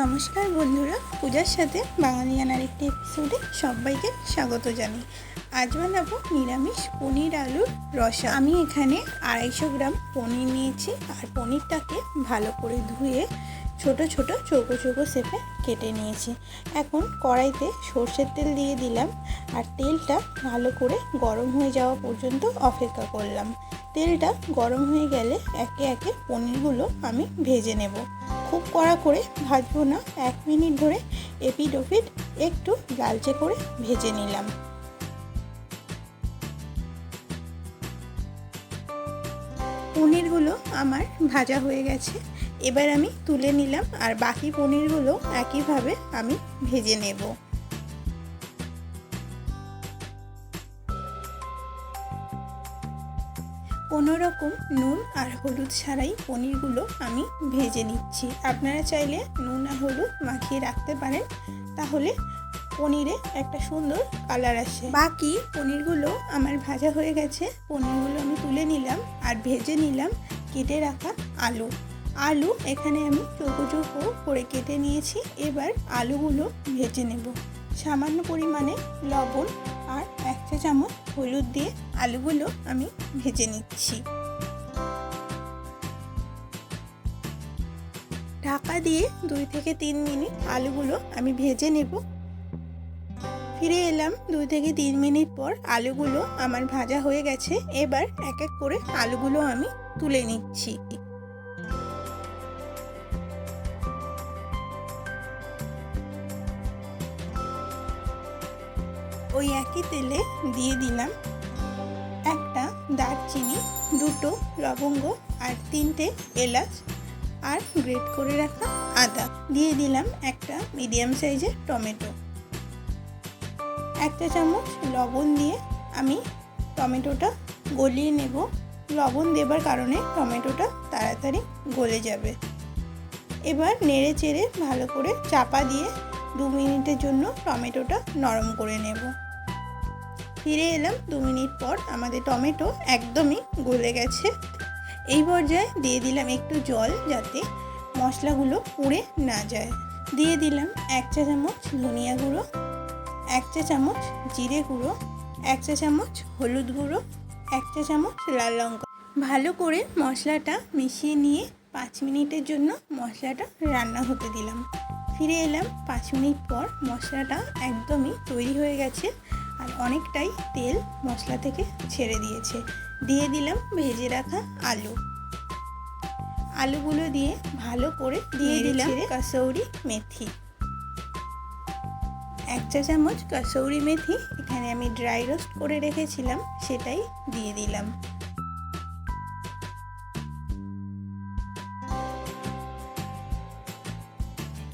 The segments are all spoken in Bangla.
নমস্কার বন্ধুরা, পূজার সাথে বাঙালিয়ানার একটি এপিসোডে সবাইকে স্বাগত জানাই। আজ বানাবো নিরামিষ পনির আলুর রসা। আমি এখানে আড়াইশো গ্রাম পনির নিয়েছি আর পনিরটাকে ভালো করে ধুয়ে ছোট ছোট চৌকো চৌকো সেপে কেটে নিয়েছি। এখন কড়াইতে সর্ষের তেল দিয়ে দিলাম আর তেলটা ভালো করে গরম হয়ে যাওয়া পর্যন্ত অপেক্ষা করলাম। তেলটা গরম হয়ে গেলে একে একে পনিরগুলো আমি ভেজে নেব। খুব কড়া করে ভাজবো না। এক মিনিট ধরে এপিড ওপিড একটু লালচে করে ভেজে নিলাম। পনিরগুলো আমার ভাজা হয়ে গেছে। এবার আমি তুলে নিলাম আর বাকি পনিরগুলো একইভাবে আমি ভেজে নেব। কোনো রকম নুন আর হলুদ ছাড়াই পনিরগুলো আমি ভেজে নিচ্ছি। আপনারা চাইলে নুন আর হলুদ মাখিয়ে রাখতে পারেন, তাহলে পনিরে একটা সুন্দর কালার আসে। বাকি পনিরগুলো আমার ভাজা হয়ে গেছে, পনিরগুলো আমি তুলে নিলাম আর ভেজে নিলাম কেটে রাখা আলু। আলু এখানে আমি চৌকো চৌকো করে কেটে নিয়েছি, এবার আলুগুলো ভেজে নেব। সামান্য পরিমাণে লবণ আর চামচ হলুদ দিয়ে আলুগুলো আমি ভেজে নিচ্ছি। ঢাকা দিয়ে দুই থেকে তিন মিনিট আলুগুলো আমি ভেজে নেব। ফিরে এলাম দুই থেকে তিন মিনিট পর আলুগুলো আমার ভাজা হয়ে গেছে। এবার এক এক করে আলুগুলো আমি তুলে নিচ্ছি। ওই একই তেলে দিয়ে দিলাম একটা দারচিনি, দুটো লবঙ্গ আর তিনটে এলাচ আর গ্রেট করে রাখা আদা। দিয়ে দিলাম একটা মিডিয়াম সাইজের টমেটো। একটা চামচ লবণ দিয়ে আমি টমেটোটা গলিয়ে নেব। লবণ দেবার কারণে টমেটোটা তাড়াতাড়ি গলে যাবে। এবার নেড়ে চেড়ে ভালো করে চাপা দিয়ে দু মিনিটের জন্য টমেটোটা নরম করে নেব। ফিরে এলাম দু মিনিট পর আমাদের টমেটো একদমই গলে গেছে। এই পর্যায়ে দিয়ে দিলাম একটু জল যাতে মশলাগুলো পুড়ে না যায়। দিয়ে দিলাম এক চা চামচ ধনিয়া গুঁড়ো, এক চা চামচ জিরে গুঁড়ো, এক চা চামচ হলুদ গুঁড়ো, এক চা চামচ লাল লঙ্কা। ভালো করে মশলাটা মিশিয়ে নিয়ে পাঁচ মিনিটের জন্য মশলাটা রান্না হতে দিলাম। ফিরে এলাম পাঁচ মিনিট পর মশলাটা একদমই তৈরি হয়ে গেছে আর অনেকটাই তেল মশলা থেকে ছেড়ে দিয়েছে। দিয়ে দিলাম ভেজে রাখা আলু। আলুগুলো দিয়ে ভালো করে দিয়ে দিলাম কাসৌরি মেথি। এক চা চামচ কাসৌরি মেথি এখানে আমি ড্রাই রোস্ট করে রেখেছিলাম সেটাই দিয়ে দিলাম।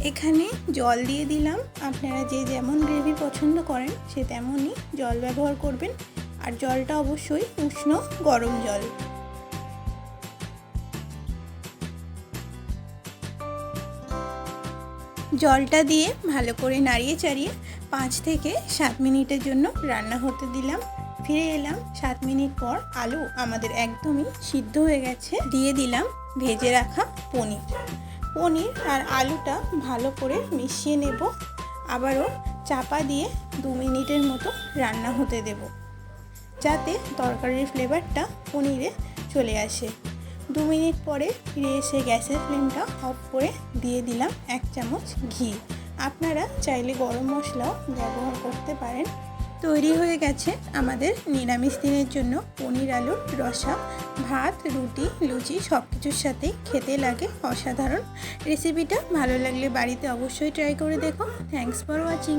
এখানে জল দিয়ে দিলাম। আপনারা যে যেমন গ্রেভি পছন্দ করেন, সে তেমনই জল ব্যবহার করবেন। আর জলটা অবশ্যই উষ্ণ গরম জল। জলটা দিয়ে ভালো করে নাড়িয়ে চাড়িয়ে পাঁচ থেকে সাত মিনিটের জন্য রান্না হতে দিলাম। ফিরে এলাম, সাত মিনিট পর আলু আমাদের একদমই সিদ্ধ হয়ে গেছে। দিয়ে দিলাম ভেজে রাখা পনির। পনির আর আলুটা ভালো করে মিশিয়ে নেব। আবারও চাপা দিয়ে দু মিনিটের মতো রান্না হতে দেব। যাতে তরকারির ফ্লেভারটা পনিরে চলে আসে। দু মিনিট পরে ফিরে এসে গ্যাসের ফ্লেমটা অফ করে দিয়ে দিলাম এক চামচ ঘি। আপনারা চাইলে গরম মশলাও ব্যবহার করতে পারেন। তৈরি হয়ে গেছে আমাদের নিরামিষ দিনের জন্য পনির আলুর রসা, ভাত, রুটি, লুচি সব কিছুর সাথেই খেতে লাগে অসাধারণ। রেসিপিটা ভালো লাগলে বাড়িতে অবশ্যই ট্রাই করে দেখো। Thanks for watching